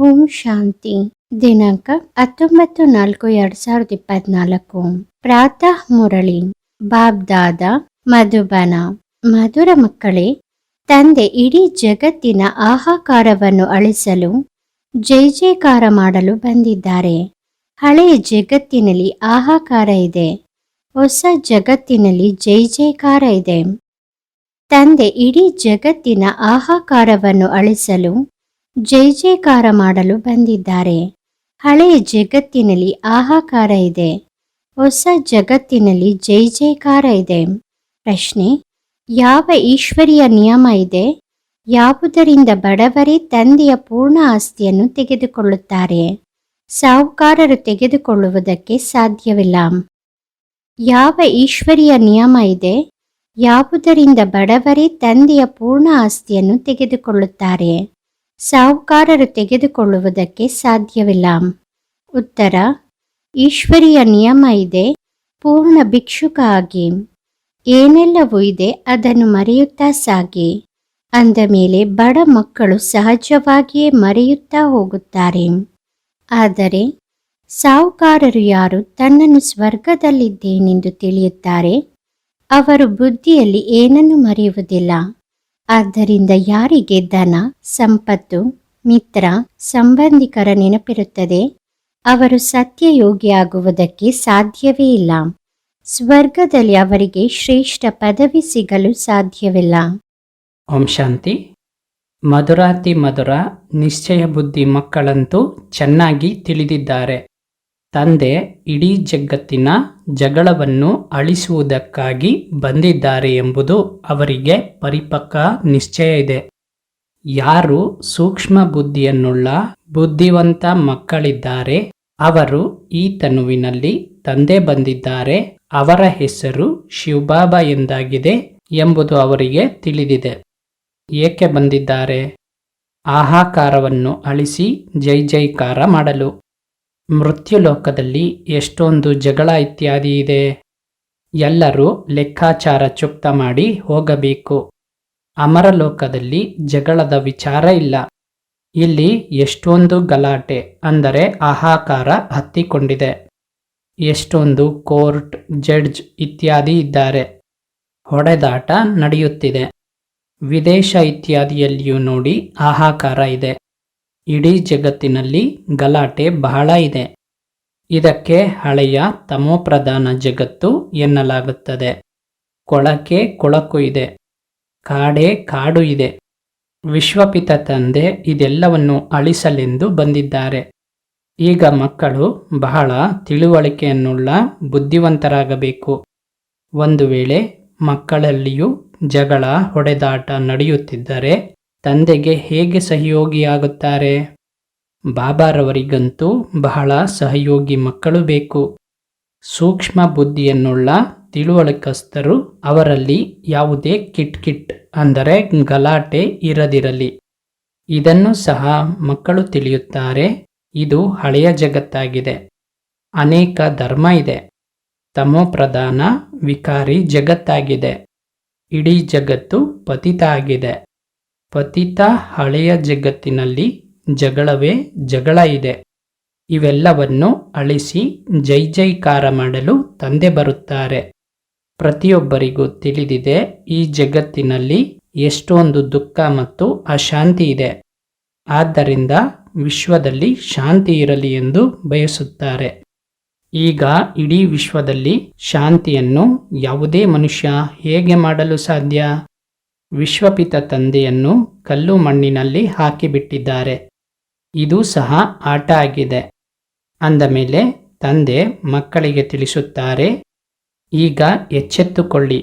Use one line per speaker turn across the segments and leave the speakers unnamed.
ಓಂ ಶಾಂತಿ. ದಿನಾಂಕ ಹತ್ತೊಂಬತ್ತು ನಾಲ್ಕು, ಎರಡ್ ಸಾವಿರದ ಇಪ್ಪತ್ನಾಲ್ಕು. ಪ್ರಾತಃ ಮುರಳಿ. ಬಾಬ್ದಾದ ಮಧುಬನ. ಮಧುರ ಮಕ್ಕಳೇ, ತಂದೆ ಇಡೀ ಜಗತ್ತಿನ ಆಹಾಕಾರವನ್ನು ಅಳಿಸಲು, ಜೈ ಜೈಕಾರ ಮಾಡಲು ಬಂದಿದ್ದಾರೆ. ಹಳೆಯ ಜಗತ್ತಿನಲ್ಲಿ ಆಹಾಕಾರ ಇದೆ. ಹೊಸ ಜಗತ್ತಿನಲ್ಲಿ ಜೈ ಜೈಕಾರ ಇದೆ. ತಂದೆ ಇಡೀ ಜಗತ್ತಿನ ಆಹಾಕಾರವನ್ನು ಅಳಿಸಲು ಜೈ ಜಯಕಾರ ಮಾಡಲು ಬಂದಿದ್ದಾರೆ. ಹಳೆಯ ಜಗತ್ತಿನಲ್ಲಿ ಆಹಾಕಾರ ಇದೆ. ಹೊಸ ಜಗತ್ತಿನಲ್ಲಿ ಜೈ ಜೈಕಾರ ಇದೆ. ಪ್ರಶ್ನೆ, ಯಾವ ಈಶ್ವರಿಯ ನಿಯಮ ಇದೆ? ಯಾವುದರಿಂದ ಬಡವರೇ ತಂದೆಯ ಪೂರ್ಣ ಆಸ್ತಿಯನ್ನು ತೆಗೆದುಕೊಳ್ಳುತ್ತಾರೆ? ಸಾಹುಕಾರರು ತೆಗೆದುಕೊಳ್ಳುವುದಕ್ಕೆ ಸಾಧ್ಯವಿಲ್ಲ. ಯಾವ ಈಶ್ವರಿಯ ನಿಯಮ ಇದೆ? ಯಾವುದರಿಂದ ಬಡವರೇ ತಂದೆಯ ಪೂರ್ಣ ಆಸ್ತಿಯನ್ನು ತೆಗೆದುಕೊಳ್ಳುತ್ತಾರೆ? ಸಾಹುಕಾರರು ತೆಗೆದುಕೊಳ್ಳುವುದಕ್ಕೆ ಸಾಧ್ಯವಿಲ್ಲ. ಉತ್ತರ, ಈಶ್ವರಿಯ ನಿಯಮ ಇದೆ, ಪೂರ್ಣ ಭಿಕ್ಷುಕ ಆಗಿ ಏನೆಲ್ಲವೂ ಇದೆ, ಅದನ್ನು ಮರೆಯುತ್ತಾ ಸಾಗಿ. ಅಂದ ಮೇಲೆ ಬಡ ಮಕ್ಕಳು ಸಹಜವಾಗಿಯೇ ಮರೆಯುತ್ತಾ ಹೋಗುತ್ತಾರೆ. ಆದರೆ, ಸಾಹುಕಾರರು ಯಾರು ತನ್ನನ್ನು ಸ್ವರ್ಗದಲ್ಲಿದ್ದೇನೆಂದು ತಿಳಿಯುತ್ತಾರೆ? ಅವರು ಬುದ್ಧಿಯಲ್ಲಿ ಏನನ್ನು ಮರೆಯುವುದಿಲ್ಲ. ಆದ್ದರಿಂದ ಯಾರಿಗೆ ಧನ, ಸಂಪತ್ತು, ಮಿತ್ರ, ಸಂಬಂಧಿಕರ ನೆನಪಿರುತ್ತದೆ? ಅವರು ಸತ್ಯಯೋಗಿಯಾಗುವುದಕ್ಕೆ ಸಾಧ್ಯವೇ ಇಲ್ಲ. ಸ್ವರ್ಗದಲ್ಲಿ ಅವರಿಗೆ ಶ್ರೇಷ್ಠ ಪದವಿ ಸಿಗಲು ಸಾಧ್ಯವಿಲ್ಲ.
ಓಂ ಶಾಂತಿ. ಮಧುರಾತಿ ಮಧುರ, ನಿಶ್ಚಯ ಬುದ್ಧಿ ಮಕ್ಕಳಂತೂ ಚೆನ್ನಾಗಿ ತಿಳಿದಿದ್ದಾರೆ. ತಂದೆ ಇಡೀ ಜಗತ್ತಿನ ಜಗಳವನ್ನು ಅಳಿಸುವುದಕ್ಕಾಗಿ ಬಂದಿದ್ದಾರೆ ಎಂಬುದು ಅವರಿಗೆ ಪರಿಪಕ್ವ ನಿಶ್ಚಯ ಇದೆ. ಯಾರು ಸೂಕ್ಷ್ಮ ಬುದ್ಧಿಯನ್ನುಳ್ಳ ಬುದ್ಧಿವಂತ ಮಕ್ಕಳಿದ್ದಾರೆ, ಅವರು ಈ ತನುವಿನಲ್ಲಿ ತಂದೆ ಬಂದಿದ್ದಾರೆ, ಅವರ ಹೆಸರು ಶಿವಬಾಬಾ ಎಂದಾಗಿದೆ ಎಂಬುದು ಅವರಿಗೆ ತಿಳಿದಿದೆ. ಏಕೆ ಬಂದಿದ್ದಾರೆ? ಆಹಾಕಾರವನ್ನು ಅಳಿಸಿ ಜೈ ಜೈಕಾರ ಮಾಡಲು. ಮೃತ್ಯುಲೋಕದಲ್ಲಿ ಎಷ್ಟೊಂದು ಜಗಳ ಇತ್ಯಾದಿ ಇದೆ. ಎಲ್ಲರೂ ಲೆಕ್ಕಾಚಾರ ಚುಕ್ತ ಮಾಡಿ ಹೋಗಬೇಕು. ಅಮರಲೋಕದಲ್ಲಿ ಜಗಳದ ವಿಚಾರ ಇಲ್ಲ. ಇಲ್ಲಿ ಎಷ್ಟೊಂದು ಗಲಾಟೆ ಅಂದರೆ ಆಹಾಕಾರ ಹತ್ತಿಕೊಂಡಿದೆ. ಎಷ್ಟೊಂದು ಕೋರ್ಟ್, ಜಡ್ಜ್ ಇತ್ಯಾದಿ ಇದ್ದಾರೆ. ಹೊಡೆದಾಟ ನಡೆಯುತ್ತಿದೆ. ವಿದೇಶ ಇತ್ಯಾದಿಯಲ್ಲಿಯೂ ನೋಡಿ ಆಹಾಕಾರ ಇದೆ. ಇಡೀ ಜಗತ್ತಿನಲ್ಲಿ ಗಲಾಟೆ ಬಹಳ ಇದೆ. ಇದಕ್ಕೆ ಹಳೆಯ ತಮೋಪ್ರಧಾನ ಜಗತ್ತು ಎನ್ನಲಾಗುತ್ತದೆ. ಕೊಳಕೆ ಕೊಳಕು ಇದೆ. ಕಾಡೆ ಕಾಡು ಇದೆ. ವಿಶ್ವಪಿತ ತಂದೆ ಇದೆಲ್ಲವನ್ನು ಅಳಿಸಲೆಂದು ಬಂದಿದ್ದಾರೆ. ಈಗ ಮಕ್ಕಳು ಬಹಳ ತಿಳುವಳಿಕೆಯನ್ನುಳ್ಳ ಬುದ್ಧಿವಂತರಾಗಬೇಕು. ಒಂದು ವೇಳೆ ಮಕ್ಕಳಲ್ಲಿಯೂ ಜಗಳ ಹೊಡೆದಾಟ ನಡೆಯುತ್ತಿದ್ದರೆ ತಂದೆಗೆ ಹೇಗೆ ಸಹಯೋಗಿಯಾಗುತ್ತಾರೆ? ಬಾಬಾರವರಿಗಂತೂ ಬಹಳ ಸಹಯೋಗಿ ಮಕ್ಕಳು ಬೇಕು. ಸೂಕ್ಷ್ಮ ಬುದ್ಧಿಯನ್ನುಳ್ಳ ತಿಳುವಳಿಕಸ್ಥರು ಅವರಲ್ಲಿ ಯಾವುದೇ ಕಿಟ್ ಕಿಟ್ ಅಂದರೆ ಗಲಾಟೆ ಇರದಿರಲಿ. ಇದನ್ನು ಸಹ ಮಕ್ಕಳು ತಿಳಿಯುತ್ತಾರೆ. ಇದು ಹಳೆಯ ಜಗತ್ತಾಗಿದೆ. ಅನೇಕ ಧರ್ಮ ಇದೆ. ತಮೋಪ್ರಧಾನ ವಿಕಾರಿ ಜಗತ್ತಾಗಿದೆ. ಇಡೀ ಜಗತ್ತು ಪತಿತ ಆಗಿದೆ ಪತಿತ ಹಳೆಯ ಜಗತ್ತಿನಲ್ಲಿ ಜಗಳವೇ ಜಗಳ ಇದೆ. ಇವೆಲ್ಲವನ್ನು ಅಳಿಸಿ ಜೈ ಜೈಕಾರ ಮಾಡಲು ತಂದೆ ಬರುತ್ತಾರೆ. ಪ್ರತಿಯೊಬ್ಬರಿಗೂ ತಿಳಿದಿದೆ, ಈ ಜಗತ್ತಿನಲ್ಲಿ ಎಷ್ಟೊಂದು ದುಃಖ ಮತ್ತು ಅಶಾಂತಿ ಇದೆ. ಆದ್ದರಿಂದ ವಿಶ್ವದಲ್ಲಿ ಶಾಂತಿ ಇರಲಿ ಎಂದು ಬಯಸುತ್ತಾರೆ. ಈಗ ಇಡೀ ವಿಶ್ವದಲ್ಲಿ ಶಾಂತಿಯನ್ನು ಯಾವುದೇ ಮನುಷ್ಯ ಹೇಗೆ ಮಾಡಲು ಸಾಧ್ಯ? ವಿಶ್ವಪಿತ ತಂದೆಯನ್ನು ಕಲ್ಲು ಮಣ್ಣಿನಲ್ಲಿ ಹಾಕಿಬಿಟ್ಟಿದ್ದಾರೆ. ಇದು ಸಹ ಆಟ ಆಗಿದೆ. ಅಂದ ಮೇಲೆ ತಂದೆ ಮಕ್ಕಳಿಗೆ ತಿಳಿಸುತ್ತಾರೆ, ಈಗ ಎಚ್ಚೆತ್ತುಕೊಳ್ಳಿ.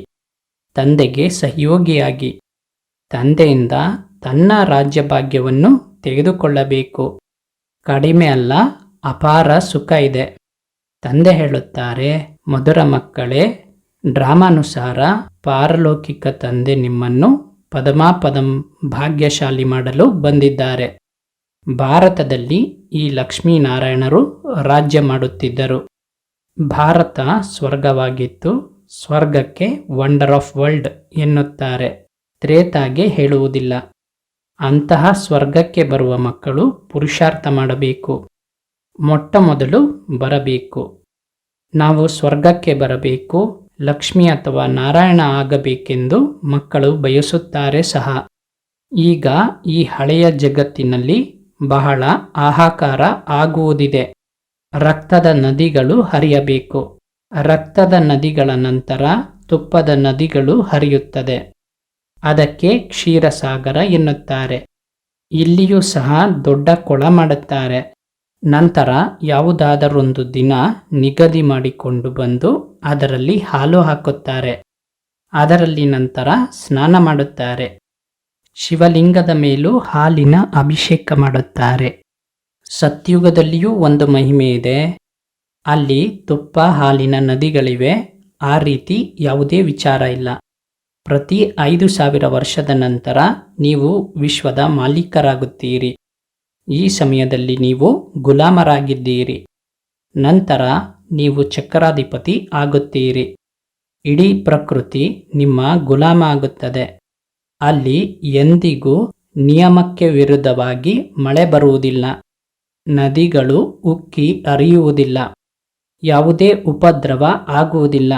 ತಂದೆಗೆ ಸಹಯೋಗಿಯಾಗಿ. ತಂದೆಯಿಂದ ತನ್ನ ರಾಜ್ಯಭಾಗ್ಯವನ್ನು ತೆಗೆದುಕೊಳ್ಳಬೇಕು. ಕಡಿಮೆ ಅಲ್ಲ, ಅಪಾರ ಸುಖ ಇದೆ ತಂದೆ ಹೇಳುತ್ತಾರೆ, ಮಧುರ ಮಕ್ಕಳೇ ಡ್ರಾಮಾನುಸಾರ ಪಾರಲೌಕಿಕ ತಂದೆ ನಿಮ್ಮನ್ನು ಪದಮಾಪದಂ ಭಾಗ್ಯಶಾಲಿ ಮಾಡಲು ಬಂದಿದ್ದಾರೆ. ಭಾರತದಲ್ಲಿ ಈ ಲಕ್ಷ್ಮೀನಾರಾಯಣರು ರಾಜ್ಯ ಮಾಡುತ್ತಿದ್ದರು. ಭಾರತ ಸ್ವರ್ಗವಾಗಿತ್ತು. ಸ್ವರ್ಗಕ್ಕೆ ವಂಡರ್ ಆಫ್ ವರ್ಲ್ಡ್ ಎನ್ನುತ್ತಾರೆ. ತ್ರೇತಾಗೆ ಹೇಳುವುದಿಲ್ಲ. ಅಂತಹ ಸ್ವರ್ಗಕ್ಕೆ ಬರುವ ಮಕ್ಕಳು ಪುರುಷಾರ್ಥ ಮಾಡಬೇಕು. ಮೊಟ್ಟ ಮೊದಲು ಬರಬೇಕು. ನಾವು ಸ್ವರ್ಗಕ್ಕೆ ಬರಬೇಕು. ಲಕ್ಷ್ಮಿ ಅಥವಾ ನಾರಾಯಣ ಆಗಬೇಕೆಂದು ಮಕ್ಕಳು ಬಯಸುತ್ತಾರೆ ಸಹ. ಈಗ ಈ ಹಳೆಯ ಜಗತ್ತಿನಲ್ಲಿ ಬಹಳ ಆಹಾಕಾರ ಆಗುವುದಿದೆ. ರಕ್ತದ ನದಿಗಳು ಹರಿಯಬೇಕು. ರಕ್ತದ ನದಿಗಳ ನಂತರ ತುಪ್ಪದ ನದಿಗಳು ಹರಿಯುತ್ತದೆ. ಅದಕ್ಕೆ ಕ್ಷೀರಸಾಗರ ಎನ್ನುತ್ತಾರೆ. ಇಲ್ಲಿಯೂ ಸಹ ದೊಡ್ಡ ಕೊಳ ಮಾಡುತ್ತಾರೆ. ನಂತರ ಯಾವುದಾದರೊಂದು ದಿನ ನಿಗದಿ ಮಾಡಿಕೊಂಡು ಬಂದು ಅದರಲ್ಲಿ ಹಾಲು ಹಾಕುತ್ತಾರೆ. ಅದರಲ್ಲಿ ನಂತರ ಸ್ನಾನ ಮಾಡುತ್ತಾರೆ. ಶಿವಲಿಂಗದ ಮೇಲೂ ಹಾಲಿನ ಅಭಿಷೇಕ ಮಾಡುತ್ತಾರೆ. ಸತ್ಯುಗದಲ್ಲಿಯೂ ಒಂದು ಮಹಿಮೆ ಇದೆ. ಅಲ್ಲಿ ತುಪ್ಪ, ಹಾಲಿನ ನದಿಗಳಿವೆ. ಆ ರೀತಿ ಯಾವುದೇ ವಿಚಾರ ಇಲ್ಲ. ಪ್ರತಿ ಐದು ಸಾವಿರ ವರ್ಷದ ನಂತರ ನೀವು ವಿಶ್ವದ ಮಾಲೀಕರಾಗುತ್ತೀರಿ. ಈ ಸಮಯದಲ್ಲಿ ನೀವು ಗುಲಾಮರಾಗಿದ್ದೀರಿ. ನಂತರ ನೀವು ಚಕ್ರಾಧಿಪತಿ ಆಗುತ್ತೀರಿ. ಇಡೀ ಪ್ರಕೃತಿ ನಿಮ್ಮ ಗುಲಾಮ ಆಗುತ್ತದೆ ಅಲ್ಲಿ ಎಂದಿಗೂ ನಿಯಮಕ್ಕೆ ವಿರುದ್ಧವಾಗಿ ಮಳೆ ಬರುವುದಿಲ್ಲ. ನದಿಗಳು ಉಕ್ಕಿ ಹರಿಯುವುದಿಲ್ಲ. ಯಾವುದೇ ಉಪದ್ರವ ಆಗುವುದಿಲ್ಲ.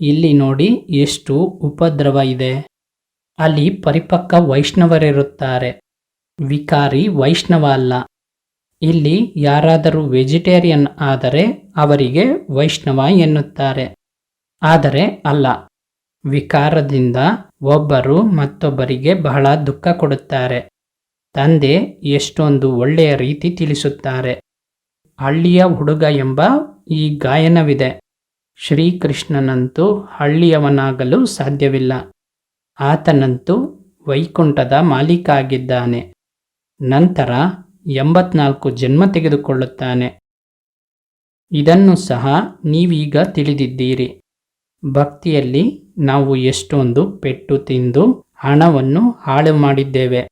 ಇಲ್ಲಿ ನೋಡಿ ಎಷ್ಟು ಉಪದ್ರವ ಇದೆ. ಅಲ್ಲಿ ಪರಿಪಕ್ವ ವೈಷ್ಣವರಿರುತ್ತಾರೆ. ವಿಕಾರಿ ವೈಷ್ಣವ ಅಲ್ಲ. ಇಲ್ಲಿ ಯಾರಾದರೂ ವೆಜಿಟೇರಿಯನ್ ಆದರೆ ಅವರಿಗೆ ವೈಷ್ಣವ ಎನ್ನುತ್ತಾರೆ. ಆದರೆ ಅಲ್ಲ. ವಿಕಾರದಿಂದ ಒಬ್ಬರು ಮತ್ತೊಬ್ಬರಿಗೆ ಬಹಳ ದುಃಖ ಕೊಡುತ್ತಾರೆ. ತಂದೆ ಎಷ್ಟೊಂದು ಒಳ್ಳೆಯ ರೀತಿ ತಿಳಿಸುತ್ತಾರೆ. ಹಳ್ಳಿಯ ಹುಡುಗ ಎಂಬ ಈ ಗಾಯನವಿದೆ. ಶ್ರೀಕೃಷ್ಣನಂತೂ ಹಳ್ಳಿಯವನಾಗಲು ಸಾಧ್ಯವಿಲ್ಲ. ಆತನಂತೂ ವೈಕುಂಠದ ಮಾಲೀಕ ಆಗಿದ್ದಾನೆ ನಂತರ ಎಂಬತ್ನಾಲ್ಕು ಜನ್ಮ ತೆಗೆದುಕೊಳ್ಳುತ್ತಾನೆ. ಇದನ್ನು ಸಹ ನೀವೀಗ ತಿಳಿದಿದ್ದೀರಿ. ಭಕ್ತಿಯಲ್ಲಿ ನಾವು ಎಷ್ಟೊಂದು ಪೆಟ್ಟು ತಿಂದು ಹಣವನ್ನು ಹಾಳು ಮಾಡಿದ್ದೇವೆ.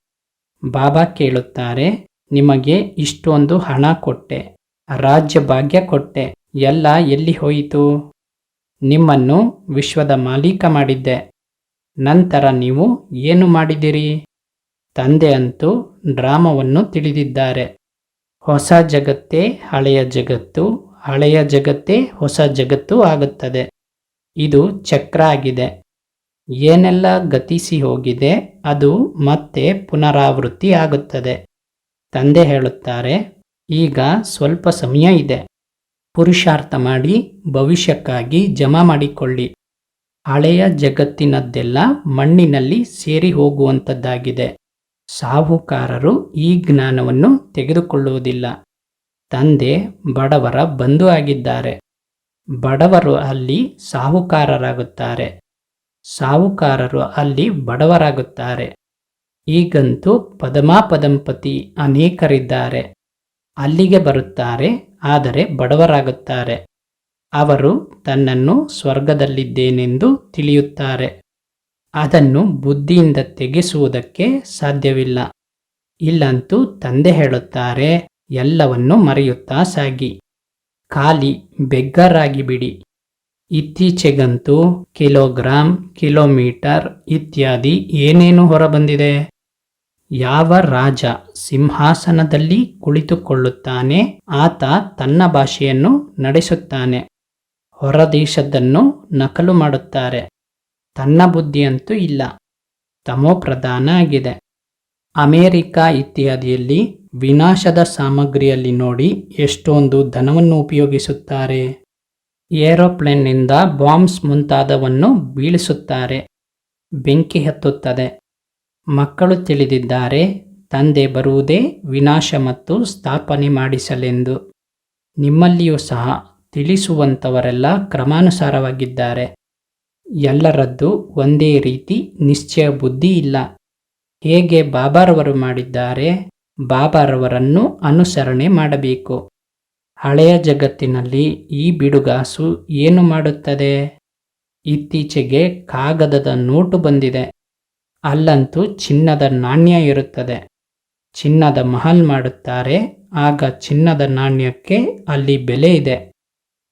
ಬಾಬಾ ಕೇಳುತ್ತಾರೆ, ನಿಮಗೆ ಇಷ್ಟೊಂದು ಹಣ ಕೊಟ್ಟೆ, ರಾಜ್ಯ ಭಾಗ್ಯ ಕೊಟ್ಟೆ, ಎಲ್ಲ ಎಲ್ಲಿ ಹೋಯಿತು? ನಿಮ್ಮನ್ನು ವಿಶ್ವದ ಮಾಲೀಕ ಮಾಡಿದ್ದೆ. ನಂತರ ನೀವು ಏನು ಮಾಡಿದಿರಿ ತಂದೆ ಅಂತೂ ಡ್ರಾಮವನ್ನು ತಿಳಿದಿದ್ದಾರೆ. ಹೊಸ ಜಗತ್ತೇ ಹಳೆಯ ಜಗತ್ತು, ಹಳೆಯ ಜಗತ್ತೇ ಹೊಸ ಜಗತ್ತು ಆಗುತ್ತದೆ. ಇದು ಚಕ್ರ ಆಗಿದೆ. ಏನೆಲ್ಲ ಗತಿಸಿ ಹೋಗಿದೆ, ಅದು ಮತ್ತೆ ಪುನರಾವೃತ್ತಿ ಆಗುತ್ತದೆ. ತಂದೆ ಹೇಳುತ್ತಾರೆ, ಈಗ ಸ್ವಲ್ಪ ಸಮಯ ಇದೆ. ಪುರುಷಾರ್ಥ ಮಾಡಿ, ಭವಿಷ್ಯಕ್ಕಾಗಿ ಜಮಾ ಮಾಡಿಕೊಳ್ಳಿ. ಹಳೆಯ ಜಗತ್ತಿನದ್ದೆಲ್ಲ ಮಣ್ಣಿನಲ್ಲಿ ಸೇರಿ ಹೋಗುವಂಥದ್ದಾಗಿದೆ. ಸಾಹುಕಾರರು ಈ ಜ್ಞಾನವನ್ನು ತೆಗೆದುಕೊಳ್ಳುವುದಿಲ್ಲ. ತಂದೆ ಬಡವರ ಬಂಧು ಆಗಿದ್ದಾರೆ. ಬಡವರು ಅಲ್ಲಿ ಸಾಹುಕಾರರಾಗುತ್ತಾರೆ. ಸಾಹುಕಾರರು ಅಲ್ಲಿ ಬಡವರಾಗುತ್ತಾರೆ. ಈಗಂತೂ ಪದಮಾಪದಂಪತಿ ಅನೇಕರಿದ್ದಾರೆ. ಅಲ್ಲಿಗೆ ಬರುತ್ತಾರೆ, ಆದರೆ ಬಡವರಾಗುತ್ತಾರೆ. ಅವರು ತನ್ನನ್ನು ಸ್ವರ್ಗದಲ್ಲಿದ್ದೇನೆಂದು ತಿಳಿಯುತ್ತಾರೆ. ಅದನ್ನು ಬುದ್ಧಿಯಿಂದ ತೆಗೆಸುವುದಕ್ಕೆ ಸಾಧ್ಯವಿಲ್ಲ. ಇಲ್ಲಂತೂ ತಂದೆ ಹೇಳುತ್ತಾರೆ, ಎಲ್ಲವನ್ನು ಮರೆಯುತ್ತಾ ಸಾಗಿ. ಖಾಲಿ ಬೆಗ್ಗರಾಗಿ ಬಿಡಿ ಇತ್ತೀಚೆಗಂತೂ ಕಿಲೋಗ್ರಾಂ, ಕಿಲೋಮೀಟರ್ ಇತ್ಯಾದಿ ಏನೇನು ಹೊರಬಂದಿದೆ? ಯಾವ ರಾಜ ಸಿಂಹಾಸನದಲ್ಲಿ ಕುಳಿತುಕೊಳ್ಳುತ್ತಾನೆ, ಆತ ತನ್ನ ಭಾಷೆಯನ್ನು ನಡೆಸುತ್ತಾನೆ. ಹೊರದೇಶದ್ದನ್ನು ನಕಲು ಮಾಡುತ್ತಾರೆ. ತನ್ನ ಬುದ್ಧಿಯಂತೂ ಇಲ್ಲ. ತಮೋ ಪ್ರಧಾನ ಆಗಿದೆ. ಅಮೇರಿಕ ಇತ್ಯಾದಿಯಲ್ಲಿ ವಿನಾಶದ ಸಾಮಗ್ರಿಯಲ್ಲಿ ನೋಡಿ ಎಷ್ಟೊಂದು ಧನವನ್ನು ಉಪಯೋಗಿಸುತ್ತಾರೆ. ಏರೋಪ್ಲೇನ್ನಿಂದ ಬಾಂಬ್ಸ್ ಮುಂತಾದವನ್ನು ಬೀಳಿಸುತ್ತಾರೆ. ಬೆಂಕಿ ಹತ್ತುತ್ತದೆ. ಮಕ್ಕಳು ತಿಳಿದಿದ್ದಾರೆ, ತಂದೆ ಬರುವುದೇ ವಿನಾಶ ಮತ್ತು ಸ್ಥಾಪನೆ ಮಾಡಿಸಲೆಂದು. ನಿಮ್ಮಲ್ಲಿಯೂ ಸಹ ತಿಳಿಸುವಂಥವರೆಲ್ಲ ಕ್ರಮಾನುಸಾರವಾಗಿದ್ದಾರೆ. ಎಲ್ಲರದ್ದು ಒಂದೇ ರೀತಿ ನಿಶ್ಚಯ ಬುದ್ಧಿ ಇಲ್ಲ. ಹೇಗೆ ಬಾಬಾರವರು ಮಾಡಿದ್ದಾರೆ? ಬಾಬಾರವರನ್ನು ಅನುಸರಣೆ ಮಾಡಬೇಕು. ಹಳೆಯ ಜಗತ್ತಿನಲ್ಲಿ ಈ ಬಿಡುಗಾಸು ಏನು ಮಾಡುತ್ತದೆ? ಇತ್ತೀಚೆಗೆ ಕಾಗದದ ನೋಟು ಬಂದಿದೆ. ಅಲ್ಲಂತೂ ಚಿನ್ನದ ನಾಣ್ಯ ಇರುತ್ತದೆ. ಚಿನ್ನದ ಮಹಲ್ ಮಾಡುತ್ತಾರೆ, ಆಗ ಚಿನ್ನದ ನಾಣ್ಯಕ್ಕೆ ಅಲ್ಲಿ ಬೆಲೆ ಇದೆ.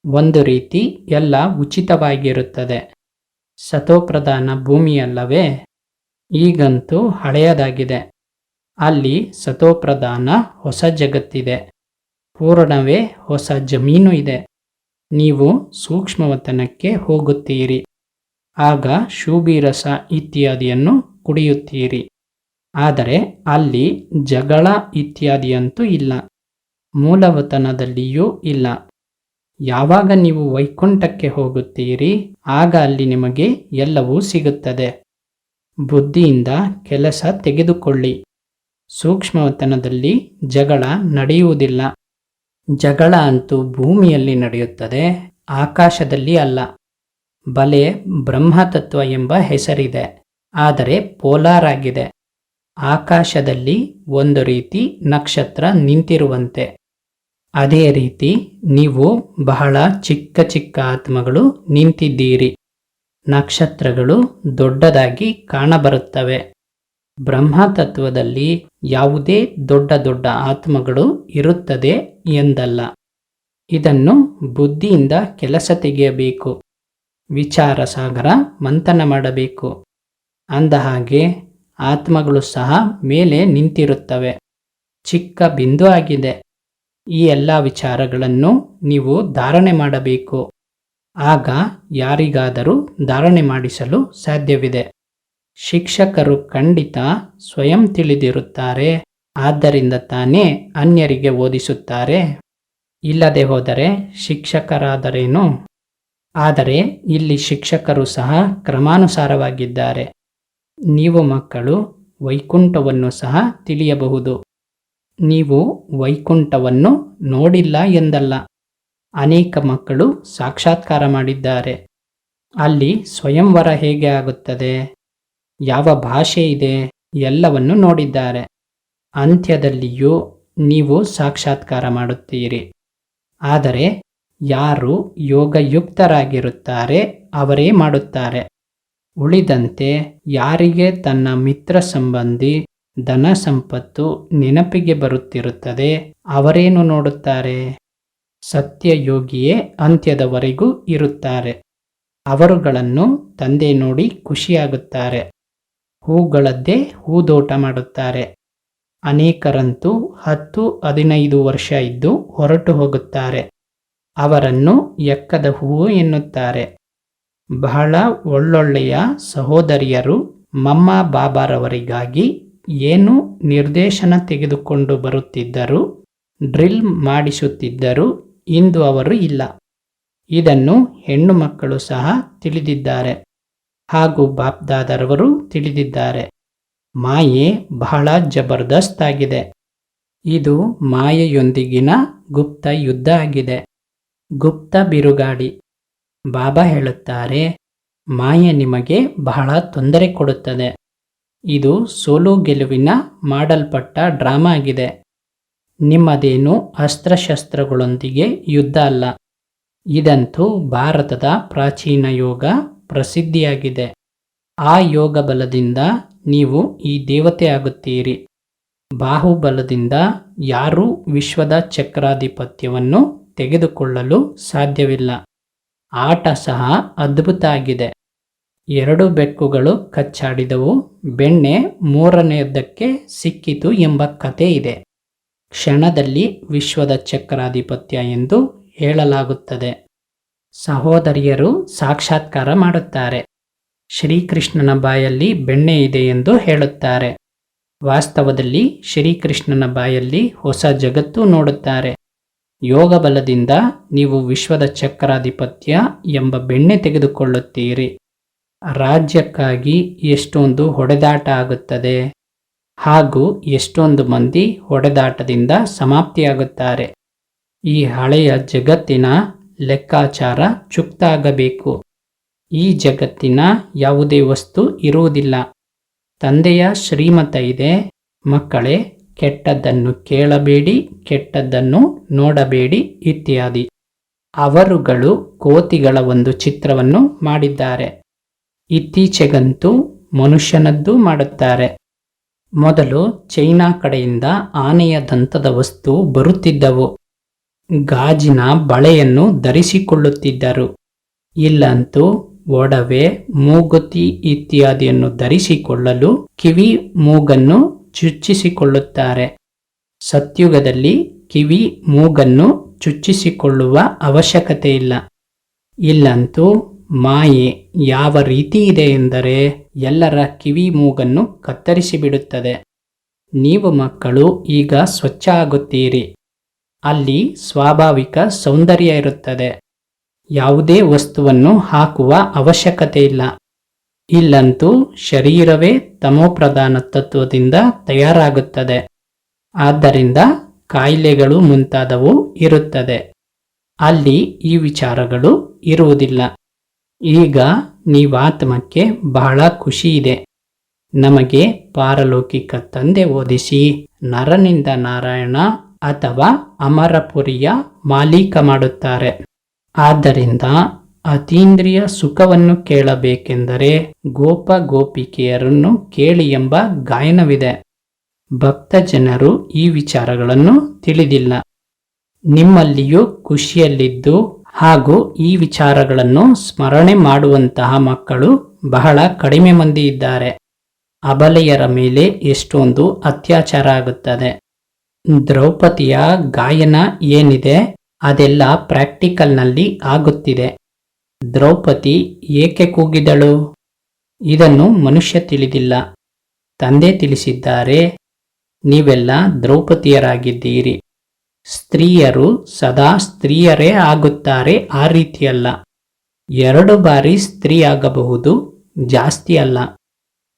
ಒಂದು ರೀತಿ ಎಲ್ಲ ಉಚಿತವಾಗಿರುತ್ತದೆ. ಸತೋಪ್ರಧಾನ ಭೂಮಿಯಲ್ಲವೇ? ಈಗಂತೂ ಹಳೆಯದಾಗಿದೆ. ಅಲ್ಲಿ ಸತೋಪ್ರಧಾನ ಹೊಸ ಜಗತ್ತಿದೆ. ಪೂರ್ಣವೇ ಹೊಸ ಜಮೀನು ಇದೆ. ನೀವು ಸೂಕ್ಷ್ಮವತನಕ್ಕೆ ಹೋಗುತ್ತೀರಿ. ಆಗ ಶೂಬಿರಸ ಇತ್ಯಾದಿಯನ್ನು ಕುಡಿಯುತ್ತೀರಿ. ಆದರೆ ಅಲ್ಲಿ ಜಗಳ ಇತ್ಯಾದಿಯಂತೂ ಇಲ್ಲ. ಮೂಲವತನದಲ್ಲಿಯೂ ಇಲ್ಲ. ಯಾವಾಗ ನೀವು ವೈಕುಂಠಕ್ಕೆ ಹೋಗುತ್ತೀರಿ? ಆಗ ಅಲ್ಲಿ ನಿಮಗೆ ಎಲ್ಲವೂ ಸಿಗುತ್ತದೆ. ಬುದ್ಧಿಯಿಂದ ಕೆಲಸ ತೆಗೆದುಕೊಳ್ಳಿ. ಸೂಕ್ಷ್ಮತನದಲ್ಲಿ ಜಗಳ ನಡೆಯುವುದಿಲ್ಲ. ಜಗಳ ಅಂತೂ ಭೂಮಿಯಲ್ಲಿ ನಡೆಯುತ್ತದೆ, ಆಕಾಶದಲ್ಲಿ ಅಲ್ಲ. ಬಲೆ ಬ್ರಹ್ಮತತ್ವ ಎಂಬ ಹೆಸರಿದೆ, ಆದರೆ ಪೋಲಾರ್ ಆಗಿದೆ. ಆಕಾಶದಲ್ಲಿ ಒಂದು ರೀತಿ ನಕ್ಷತ್ರ ನಿಂತಿರುವಂತೆ. ಅದೇ ರೀತಿ ನೀವು ಬಹಳ ಚಿಕ್ಕ ಚಿಕ್ಕ ಆತ್ಮಗಳು ನಿಂತಿದ್ದೀರಿ. ನಕ್ಷತ್ರಗಳು ದೊಡ್ಡದಾಗಿ ಕಾಣಬರುತ್ತವೆ. ಬ್ರಹ್ಮತತ್ವದಲ್ಲಿ ಯಾವುದೇ ದೊಡ್ಡ ದೊಡ್ಡ ಆತ್ಮಗಳು ಇರುತ್ತದೆ ಎಂದಲ್ಲ. ಇದನ್ನು ಬುದ್ಧಿಯಿಂದ ಕೆಲಸ ತೆಗೆಯಬೇಕು. ವಿಚಾರ ಸಾಗರ ಮಂಥನ ಮಾಡಬೇಕು. ಅಂದ ಹಾಗೆ ಆತ್ಮಗಳು ಸಹ ಮೇಲೆ ನಿಂತಿರುತ್ತವೆ. ಚಿಕ್ಕ ಬಿಂದು ಆಗಿದೆ. ಈ ಎಲ್ಲ ವಿಚಾರಗಳನ್ನು ನೀವು ಧಾರಣೆ ಮಾಡಬೇಕು. ಆಗ ಯಾರಿಗಾದರೂ ಧಾರಣೆ ಮಾಡಿಸಲು ಸಾಧ್ಯವಿದೆ. ಶಿಕ್ಷಕರು ಖಂಡಿತ ಸ್ವಯಂ ತಿಳಿದಿರುತ್ತಾರೆ. ಆದ್ದರಿಂದ ತಾನೇ ಅನ್ಯರಿಗೆ ಓದಿಸುತ್ತಾರೆ. ಇಲ್ಲದೆ ಹೋದರೆ ಶಿಕ್ಷಕರಾದರೇನು? ಆದರೆ ಇಲ್ಲಿ ಶಿಕ್ಷಕರು ಸಹ ಕ್ರಮಾನುಸಾರವಾಗಿದ್ದಾರೆ. ನೀವು ಮಕ್ಕಳು ವೈಕುಂಠವನ್ನು ಸಹ ತಿಳಿಯಬಹುದು. ನೀವು ವೈಕುಂಠವನ್ನು ನೋಡಿಲ್ಲ ಎಂದಲ್ಲ. ಅನೇಕ ಮಕ್ಕಳು ಸಾಕ್ಷಾತ್ಕಾರ ಮಾಡಿದ್ದಾರೆ. ಅಲ್ಲಿ ಸ್ವಯಂವರ ಹೇಗೆ ಆಗುತ್ತದೆ? ಯಾವ ಭಾಷೆ ಇದೆ? ಎಲ್ಲವನ್ನು ನೋಡಿದ್ದಾರೆ. ಅಂತ್ಯದಲ್ಲಿಯೂ ನೀವು ಸಾಕ್ಷಾತ್ಕಾರ ಮಾಡುತ್ತೀರಿ. ಆದರೆ ಯಾರು ಯೋಗಯುಕ್ತರಾಗಿರುತ್ತಾರೆ ಅವರೇ ಮಾಡುತ್ತಾರೆ. ಉಳಿದಂತೆ ಯಾರಿಗೆ ತನ್ನ ಮಿತ್ರ ಸಂಬಂಧಿ ಧನ ಸಂಪತ್ತು ನೆನಪಿಗೆ ಬರುತ್ತಿರುತ್ತದೆ. ಅವರೇನು ನೋಡುತ್ತಾರೆ? ಸತ್ಯಯೋಗಿಯೇ ಅಂತ್ಯದವರೆಗೂ ಇರುತ್ತಾರೆ. ಅವರುಗಳನ್ನು ತಂದೆ ನೋಡಿ ಖುಷಿಯಾಗುತ್ತಾರೆ. ಹೂಗಳದ್ದೇ ಹೂದೋಟ ಮಾಡುತ್ತಾರೆ. ಅನೇಕರಂತೂ ಹತ್ತು ಹದಿನೈದು ವರ್ಷ ಇದ್ದು ಹೊರಟು ಹೋಗುತ್ತಾರೆ. ಅವರನ್ನು ಎಕ್ಕದ ಹೂವು ಎನ್ನುತ್ತಾರೆ. ಬಹಳ ಒಳ್ಳೊಳ್ಳೆಯ ಸಹೋದರಿಯರು ಮಮ್ಮ ಬಾಬಾರವರಿಗಾಗಿ ಏನು ನಿರ್ದೇಶನ ತೆಗೆದುಕೊಂಡು ಬರುತ್ತಿದ್ದರು, ಡ್ರಿಲ್ ಮಾಡಿಸುತ್ತಿದ್ದರು ಇಂದು ಅವರು ಇಲ್ಲ. ಇದನ್ನು ಹೆಣ್ಣು ಮಕ್ಕಳು ಸಹ ತಿಳಿದಿದ್ದಾರೆ. ಹಾಗೂ ಬಾಪ್ದಾದರವರು ತಿಳಿದಿದ್ದಾರೆ. ಮಾಯೆ ಬಹಳ ಜಬರ್ದಸ್ತ್ ಆಗಿದೆ ಇದು ಮಾಯೆಯೊಂದಿಗಿನ ಗುಪ್ತ ಯುದ್ಧ ಆಗಿದೆ. ಗುಪ್ತ ಬಿರುಗಾಡಿ ಬಾಬಾ ಹೇಳುತ್ತಾರೆ, ಮಾಯೆ ನಿಮಗೆ ಬಹಳ ತೊಂದರೆ ಕೊಡುತ್ತದೆ. ಇದು ಸೋಲು ಗೆಲುವಿನ ಮಾಡಲ್ಪಟ್ಟ ಡ್ರಾಮಾ ಆಗಿದೆ. ನಿಮ್ಮದೇನು ಅಸ್ತ್ರಶಸ್ತ್ರಗಳೊಂದಿಗೆ ಯುದ್ಧ ಅಲ್ಲ. ಇದಂತೂ ಭಾರತದ ಪ್ರಾಚೀನ ಯೋಗ ಪ್ರಸಿದ್ಧಿಯಾಗಿದೆ. ಆ ಯೋಗ ಬಲದಿಂದ ನೀವು ಈ ದೇವತೆ ಆಗುತ್ತೀರಿ. ಬಾಹುಬಲದಿಂದ ಯಾರೂ ವಿಶ್ವದ ಚಕ್ರಾಧಿಪತ್ಯವನ್ನು ತೆಗೆದುಕೊಳ್ಳಲು ಸಾಧ್ಯವಿಲ್ಲ. ಆಟ ಸಹ ಅದ್ಭುತ ಆಗಿದೆ. ಎರಡು ಬೆಕ್ಕುಗಳು ಕಚ್ಚಾಡಿದವು. ಬೆಣ್ಣೆ ಮೂರನೆಯದಕ್ಕೆ ಸಿಕ್ಕಿತು ಎಂಬ ಕತೆ ಇದೆ. ಕ್ಷಣದಲ್ಲಿ ವಿಶ್ವದ ಚಕ್ರಾಧಿಪತ್ಯ ಎಂದು ಹೇಳಲಾಗುತ್ತದೆ. ಸಹೋದರಿಯರು ಸಾಕ್ಷಾತ್ಕಾರ ಮಾಡುತ್ತಾರೆ. ಶ್ರೀಕೃಷ್ಣನ ಬಾಯಲ್ಲಿ ಬೆಣ್ಣೆ ಇದೆ ಎಂದು ಹೇಳುತ್ತಾರೆ. ವಾಸ್ತವದಲ್ಲಿ ಶ್ರೀಕೃಷ್ಣನ ಬಾಯಲ್ಲಿ ಹೊಸ ಜಗತ್ತು ನೋಡುತ್ತಾರೆ. ಯೋಗ ಬಲದಿಂದ ನೀವು ವಿಶ್ವದ ಚಕ್ರಾಧಿಪತ್ಯ ಎಂಬ ಬೆಣ್ಣೆ ತೆಗೆದುಕೊಳ್ಳುತ್ತೀರಿ. ರಾಜ್ಯಕ್ಕಾಗಿ ಎಷ್ಟೊಂದು ಹೊಡೆದಾಟ ಆಗುತ್ತದೆ ಹಾಗೂ ಎಷ್ಟೊಂದು ಮಂದಿ ಹೊಡೆದಾಟದಿಂದ ಸಮಾಪ್ತಿಯಾಗುತ್ತಾರೆ. ಈ ಹಳೆಯ ಜಗತ್ತಿನ ಲೆಕ್ಕಾಚಾರ ಚುಕ್ತಾಗಬೇಕು. ಈ ಜಗತ್ತಿನ ಯಾವುದೇ ವಸ್ತು ಇರುವುದಿಲ್ಲ. ತಂದೆಯ ಶ್ರೀಮತ ಇದೆ. ಮಕ್ಕಳೇ, ಕೆಟ್ಟದ್ದನ್ನು ಕೇಳಬೇಡಿ, ಕೆಟ್ಟದ್ದನ್ನು ನೋಡಬೇಡಿ ಇತ್ಯಾದಿ. ಅವರುಗಳು ಕೋತಿಗಳ ಒಂದು ಚಿತ್ರವನ್ನು ಮಾಡಿದ್ದಾರೆ. ಇತ್ತೀಚೆಗಂತೂ ಮನುಷ್ಯನದ್ದು ಮಾಡುತ್ತಾರೆ. ಮೊದಲು ಚೈನಾ ಕಡೆಯಿಂದ ಆನೆಯ ದಂತದ ವಸ್ತು ಬರುತ್ತಿದ್ದವು. ಗಾಜಿನ ಬಳೆಯನ್ನು ಧರಿಸಿಕೊಳ್ಳುತ್ತಿದ್ದರು. ಇಲ್ಲಂತೂ ಒಡವೆ, ಮೂಗುತಿ ಇತ್ಯಾದಿಯನ್ನು ಧರಿಸಿಕೊಳ್ಳಲು ಕಿವಿ ಮೂಗನ್ನು ಚುಚ್ಚಿಸಿಕೊಳ್ಳುತ್ತಾರೆ. ಸತ್ಯುಗದಲ್ಲಿ ಕಿವಿ ಮೂಗನ್ನು ಚುಚ್ಚಿಸಿಕೊಳ್ಳುವ ಅವಶ್ಯಕತೆ ಇಲ್ಲ ಇಲ್ಲಂತೂ ಮಾಯೆ ಯಾವ ರೀತಿ ಇದೆ ಎಂದರೆ ಎಲ್ಲರ ಕಿವಿ ಮೂಗನ್ನು ಕತ್ತರಿಸಿಬಿಡುತ್ತದೆ. ನೀವು ಮಕ್ಕಳು, ಈಗ ಸ್ವಚ್ಛ ಆಗುತ್ತೀರಿ. ಅಲ್ಲಿ ಸ್ವಾಭಾವಿಕ ಸೌಂದರ್ಯ ಇರುತ್ತದೆ. ಯಾವುದೇ ವಸ್ತುವನ್ನು ಹಾಕುವ ಅವಶ್ಯಕತೆ ಇಲ್ಲ. ಇಲ್ಲಂತೂ ಶರೀರವೇ ತಮೋಪ್ರಧಾನ ತತ್ವದಿಂದ ತಯಾರಾಗುತ್ತದೆ. ಆದ್ದರಿಂದ ಕಾಯಿಲೆಗಳು ಮುಂತಾದವು ಇರುತ್ತದೆ. ಅಲ್ಲಿ ಈ ವಿಚಾರಗಳು ಇರುವುದಿಲ್ಲ. ಈಗ ನೀವಾತ್ಮಕ್ಕೆ ಬಹಳ ಖುಷಿ ಇದೆ ನಮಗೆ ಪಾರಲೌಕಿಕ ತಂದೆ ಓದಿಸಿ, ನರನಿಂದ ನಾರಾಯಣ ಅಥವಾ ಅಮರಪುರಿಯ ಮಾಲೀಕ ಮಾಡುತ್ತಾರೆ. ಆದ್ದರಿಂದ ಅತೀಂದ್ರಿಯ ಸುಖವನ್ನು ಕೇಳಬೇಕೆಂದರೆ ಗೋಪ ಗೋಪಿಕೆಯರನ್ನು ಕೇಳಿ ಎಂಬ ಗಾಯನವಿದೆ. ಭಕ್ತ ಜನರು ಈ ವಿಚಾರಗಳನ್ನು ತಿಳಿದಿಲ್ಲ. ನಿಮ್ಮಲ್ಲಿಯೂ ಖುಷಿಯಲ್ಲಿದ್ದು ಹಾಗೂ ಈ ವಿಚಾರಗಳನ್ನು ಸ್ಮರಣೆ ಮಾಡುವಂತಹ ಮಕ್ಕಳು ಬಹಳ ಕಡಿಮೆ ಮಂದಿ ಇದ್ದಾರೆ. ಅಬಲೆಯರ ಮೇಲೆ ಎಷ್ಟೊಂದು ಅತ್ಯಾಚಾರ ಆಗುತ್ತದೆ. ದ್ರೌಪದಿಯ ಗಾಯನ ಏನಿದೆ? ಅದೆಲ್ಲ ಪ್ರಾಕ್ಟಿಕಲ್ನಲ್ಲಿ ಆಗುತ್ತಿದೆ. ದ್ರೌಪದಿ ಏಕೆ ಕೂಗಿದಳು? ಇದನ್ನು ಮನುಷ್ಯ ತಿಳಿದಿಲ್ಲ. ತಂದೆ ತಿಳಿಸಿದ್ದಾರೆ, ನೀವೆಲ್ಲ ದ್ರೌಪದಿಯರಾಗಿದ್ದೀರಿ. ಸ್ತ್ರೀಯರು ಸದಾ ಸ್ತ್ರೀಯರೇ ಆಗುತ್ತಾರೆ, ಆ ರೀತಿಯಲ್ಲ. ಎರಡು ಬಾರಿ ಸ್ತ್ರೀ ಆಗಬಹುದು, ಜಾಸ್ತಿ ಅಲ್ಲ.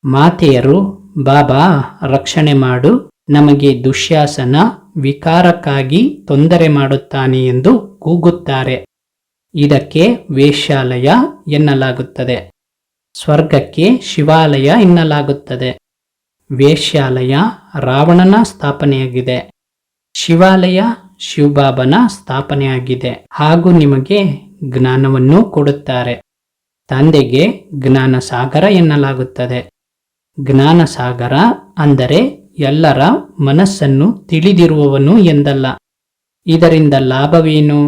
ಮಾತೆಯರು, ಬಾಬಾ, ರಕ್ಷಣೆ ಮಾಡು, ನಮಗೆ ದುಶ್ಯಾಸನ, ವಿಕಾರಕ್ಕಾಗಿ ತೊಂದರೆ ಮಾಡುತ್ತಾನೆ ಎಂದು ಕೂಗುತ್ತಾರೆ. ಇದಕ್ಕೆ ವೇಶ್ಯಾಲಯ ಎನ್ನಲಾಗುತ್ತದೆ. ಸ್ವರ್ಗಕ್ಕೆ ಶಿವಾಲಯ ಎನ್ನಲಾಗುತ್ತದೆ. ವೇಶ್ಯಾಲಯ ರಾವಣನ ಸ್ಥಾಪನೆಯಾಗಿದೆ. ಶಿವಾಲಯ ಶಿವಬಾಬನ ಸ್ಥಾಪನೆಯಾಗಿದೆ ಹಾಗೂ ನಿಮಗೆ ಜ್ಞಾನವನ್ನು ಕೊಡುತ್ತಾರೆ. ತಂದೆಗೆ ಜ್ಞಾನ ಸಾಗರ ಎನ್ನಲಾಗುತ್ತದೆ. ಜ್ಞಾನ ಸಾಗರ ಅಂದರೆ ಎಲ್ಲರ ಮನಸ್ಸನ್ನು ತಿಳಿದಿರುವವನು ಎಂದಲ್ಲ. ಇದರಿಂದ ಲಾಭವೇನು?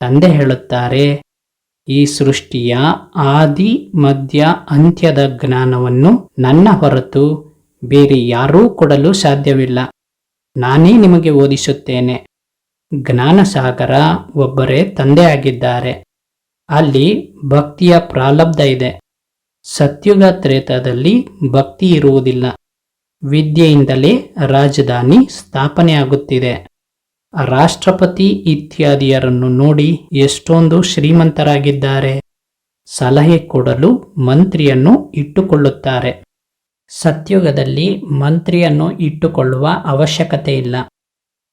ತಂದೆ ಹೇಳುತ್ತಾರೆ, ಈ ಸೃಷ್ಟಿಯ ಆದಿ, ಮಧ್ಯ, ಅಂತ್ಯದ ಜ್ಞಾನವನ್ನು ನನ್ನ ಹೊರತು ಬೇರೆ ಯಾರೂ ಕೊಡಲು ಸಾಧ್ಯವಿಲ್ಲ. ನಾನೇ ನಿಮಗೆ ಓದಿಸುತ್ತೇನೆ. ಜ್ಞಾನಸಾಗರ ಒಬ್ಬರೇ ತಂದೆ ಆಗಿದ್ದಾರೆ ಅಲ್ಲಿ ಭಕ್ತಿಯ ಪ್ರಾಲಬ್ಧ ಇದೆ. ಸತ್ಯುಗ ತ್ರೇತದಲ್ಲಿ ಭಕ್ತಿ ಇರುವುದಿಲ್ಲ. ವಿದ್ಯೆಯಿಂದಲೇ ರಾಜಧಾನಿ ಸ್ಥಾಪನೆಯಾಗುತ್ತಿದೆ. ರಾಷ್ಟ್ರಪತಿ ಇತ್ಯಾದಿಯರನ್ನು ನೋಡಿ ಎಷ್ಟೊಂದು ಶ್ರೀಮಂತರಾಗಿದ್ದಾರೆ. ಸಲಹೆ ಕೊಡಲು ಮಂತ್ರಿಯನ್ನು ಇಟ್ಟುಕೊಳ್ಳುತ್ತಾರೆ. ಸತ್ಯುಗದಲ್ಲಿ ಮಂತ್ರಿಯನ್ನು ಇಟ್ಟುಕೊಳ್ಳುವ ಅವಶ್ಯಕತೆ ಇಲ್ಲ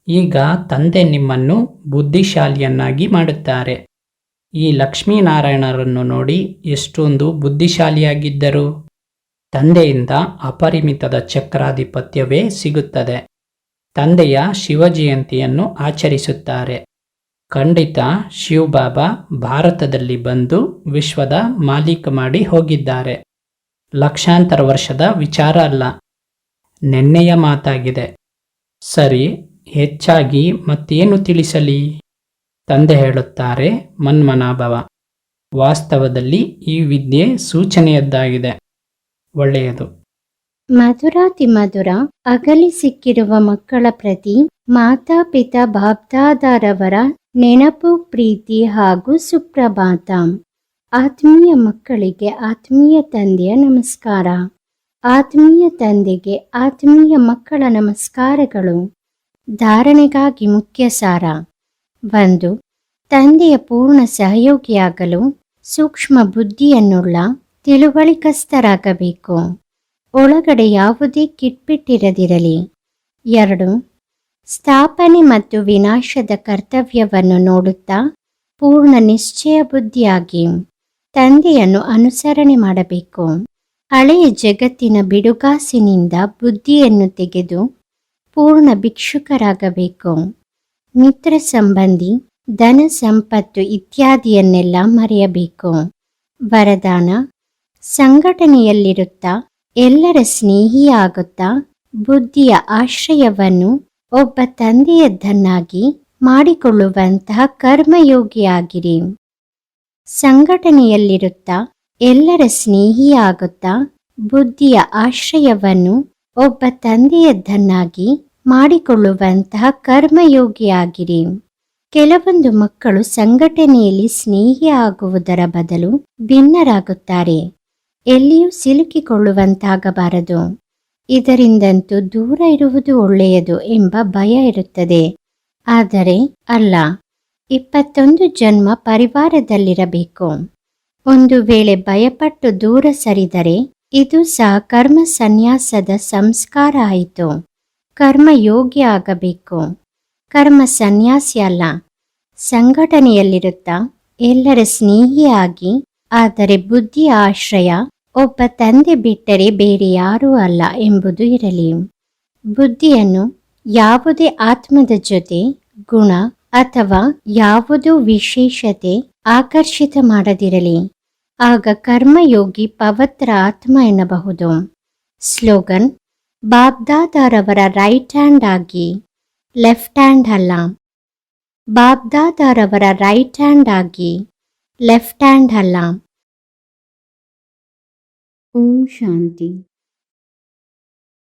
ಈಗ ತಂದೆ ನಿಮ್ಮನ್ನು ಬುದ್ಧಿಶಾಲಿಯನ್ನಾಗಿ ಮಾಡುತ್ತಾರೆ. ಈ ಲಕ್ಷ್ಮೀನಾರಾಯಣರನ್ನು ನೋಡಿ ಎಷ್ಟೊಂದು ಬುದ್ಧಿಶಾಲಿಯಾಗಿದ್ದರು. ತಂದೆಯಿಂದ ಅಪರಿಮಿತದ ಚಕ್ರಾಧಿಪತ್ಯವೇ ಸಿಗುತ್ತದೆ. ತಂದೆಯ ಶಿವಜಯಂತಿಯನ್ನು ಆಚರಿಸುತ್ತಾರೆ. ಖಂಡಿತ ಶಿವಬಾಬಾ ಭಾರತದಲ್ಲಿ ಬಂದು ವಿಶ್ವದ ಮಾಲೀಕ ಮಾಡಿ ಹೋಗಿದ್ದಾರೆ. ಲಕ್ಷಾಂತರ ವರ್ಷದ ವಿಚಾರ ಅಲ್ಲ. ನೆನ್ನೆಯ ಮಾತಾಗಿದೆ. ಸರಿ, ಹೆಚ್ಚಾಗಿ ಮತ್ತೇನು ತಿಳಿಸಲಿ? ತಂದೆ ಹೇಳುತ್ತಾರೆ, ಮನ್ಮನಾಭವ. ವಾಸ್ತವದಲ್ಲಿ ಈ ವಿದ್ಯೆ ಸೂಚನೆಯದ್ದಾಗಿದೆ. ಒಳ್ಳೆಯದು.
ಮಧುರಾತಿ ಮಧುರ, ಅಗಲಿ ಸಿಕ್ಕಿರುವ ಮಕ್ಕಳ ಪ್ರತಿ ಮಾತಾಪಿತಾ ಬಾಬ್ದಾದಾರವರ ನೆನಪು, ಪ್ರೀತಿ ಹಾಗೂ ಸುಪ್ರಭಾತ. ಆತ್ಮೀಯ ಮಕ್ಕಳಿಗೆ ಆತ್ಮೀಯ ತಂದೆಯ ನಮಸ್ಕಾರ. ಆತ್ಮೀಯ ತಂದೆಗೆ ಆತ್ಮೀಯ ಮಕ್ಕಳ ನಮಸ್ಕಾರಗಳು. ಧಾರಣೆಗಾಗಿ ಮುಖ್ಯ ಸಾರ. ಒಂದು, ತಂದೆಯ ಪೂರ್ಣ ಸಹಯೋಗಿಯಾಗಲು ಸೂಕ್ಷ್ಮ ಬುದ್ಧಿಯನ್ನುಳ್ಳ ತಿಳುವಳಿಕಸ್ಥರಾಗಬೇಕು. ಒಳಗಡೆ ಯಾವುದೇ ಕಿಟ್ಬಿಟ್ಟಿರದಿರಲಿ ಎರಡು, ಸ್ಥಾಪನೆ ಮತ್ತು ವಿನಾಶದ ಕರ್ತವ್ಯವನ್ನು ನೋಡುತ್ತಾ ಪೂರ್ಣ ನಿಶ್ಚಯ ಬುದ್ಧಿಯಾಗಿ. ತಂದೆಯನ್ನು ಅನುಸರಣೆ ಮಾಡಬೇಕು. ಹಳೆಯ ಜಗತ್ತಿನ ಬಿಡುಗಾಸಿನಿಂದ ಬುದ್ಧಿಯನ್ನು ತೆಗೆದು ಪೂರ್ಣ ಭಿಕ್ಷುಕರಾಗಬೇಕು. ಮಿತ್ರ ಸಂಬಂಧಿ, ಧನ ಸಂಪತ್ತು ಇತ್ಯಾದಿಯನ್ನೆಲ್ಲ ಮರೆಯಬೇಕು. ವರದಾನ, ಸಂಘಟನೆಯಲ್ಲಿರುತ್ತಾ ಎಲ್ಲರ ಸ್ನೇಹಿಯಾಗುತ್ತಾ ಬುದ್ಧಿಯ ಆಶ್ರಯವನ್ನು ಒಬ್ಬ ತಂದೆಯದ್ದನ್ನಾಗಿ ಮಾಡಿಕೊಳ್ಳುವಂತಹ ಕರ್ಮಯೋಗಿಯಾಗಿರಿ. ಸಂಘಟನೆಯಲ್ಲಿರುತ್ತಾ ಎಲ್ಲರ ಸ್ನೇಹಿಯಾಗುತ್ತಾ ಬುದ್ಧಿಯ ಆಶ್ರಯವನ್ನು ಒಬ್ಬ ತಂದೆಯದ್ದನ್ನಾಗಿ ಮಾಡಿಕೊಳ್ಳುವಂತಹ ಕರ್ಮಯೋಗಿಯಾಗಿರಿ. ಕೆಲವೊಂದು ಮಕ್ಕಳು ಸಂಘಟನೆಯಲ್ಲಿ ಸ್ನೇಹಿ ಆಗುವುದರ ಬದಲು ಭಿನ್ನರಾಗುತ್ತಾರೆ. ಎಲ್ಲಿಯೂ ಸಿಲುಕಿಕೊಳ್ಳುವಂತಾಗಬಾರದು. ಇದರಿಂದಂತೂ ದೂರ ಇರುವುದು ಒಳ್ಳೆಯದು ಎಂಬ ಭಯ ಇರುತ್ತದೆ. ಆದರೆ ಅಲ್ಲ ಇಪ್ಪತ್ತೊಂದು ಜನ್ಮ ಪರಿವಾರದಲ್ಲಿರಬೇಕು. ಒಂದು ವೇಳೆ ಭಯಪಟ್ಟು ದೂರ ಸರಿದರೆ, ಇದು ಸಹ ಕರ್ಮ ಸನ್ಯಾಸದ ಸಂಸ್ಕಾರ ಆಯಿತು. ಕರ್ಮ ಯೋಗ್ಯ ಆಗಬೇಕು. ಕರ್ಮ ಸನ್ಯಾಸಿ ಅಲ್ಲ. ಸಂಘಟನೆಯಲ್ಲಿರುತ್ತಾ ಎಲ್ಲರ ಸ್ನೇಹಿಯಾಗಿ ಆದರೆ ಬುದ್ಧಿಯ ಆಶ್ರಯ ಒಬ್ಬ ತಂದೆ ಬಿಟ್ಟರೆ ಬೇರೆ ಯಾರೂ ಅಲ್ಲ ಎಂಬುದು ಇರಲಿ. ಬುದ್ಧಿಯನ್ನು ಯಾವುದೇ ಆತ್ಮದ ಜೊತೆ, ಗುಣ ಅಥವಾ ಯಾವುದೋ ವಿಶೇಷತೆ ಆಕರ್ಷಿತ ಮಾಡದಿರಲಿ. ಆಗ ಕರ್ಮಯೋಗಿ ಪವಿತ್ರ ಆತ್ಮ ಎನ್ನಬಹುದು. ಸ್ಲೋಗನ್ ಬಾಬ್ದಾದಾರವರ ರೈಟ್ ಹ್ಯಾಂಡ್ ಆಗಿ. ಲೆಫ್ಟ್ ಹ್ಯಾಂಡ್ ಅಲ್ಲ. ಬಾಬ್ದಾದಾರವರ ರೈಟ್ ಹ್ಯಾಂಡ್ ಆಗಿ. ಲೆಫ್ಟ್ ಹ್ಯಾಂಡ್ ಅಲ್ಲ. ಓಂ ಶಾಂತಿ.